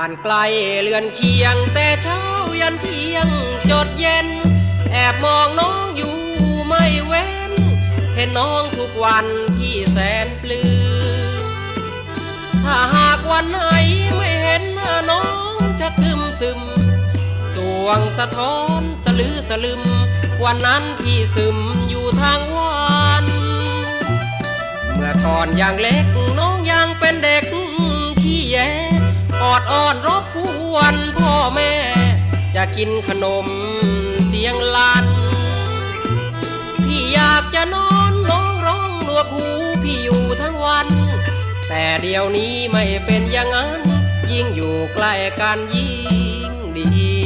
านไกลเลือนเคียง แต่เช้ายันเที่ยงจดเย็น แอบมองน้องอยู่ไม่เว้น เห็นน้องทุกวันพี่แสนปลื้มถ้าหากวันไหนไม่เห็นหน้าน้องจะซึมซึมสวงสะท้อนสลือสลึม วันนั้นพี่ซึมอยู่ทางวัน เมื่อก่อนยังเล็ก จะกินขนมเสียงลัน พี่อยากจะนอนน้องร้องหนวกหูพี่อยู่ทั้งวัน แต่เดี๋ยวนี้ไม่เป็นอย่างนั้น ยิ่งอยู่ใกล้กันยิ่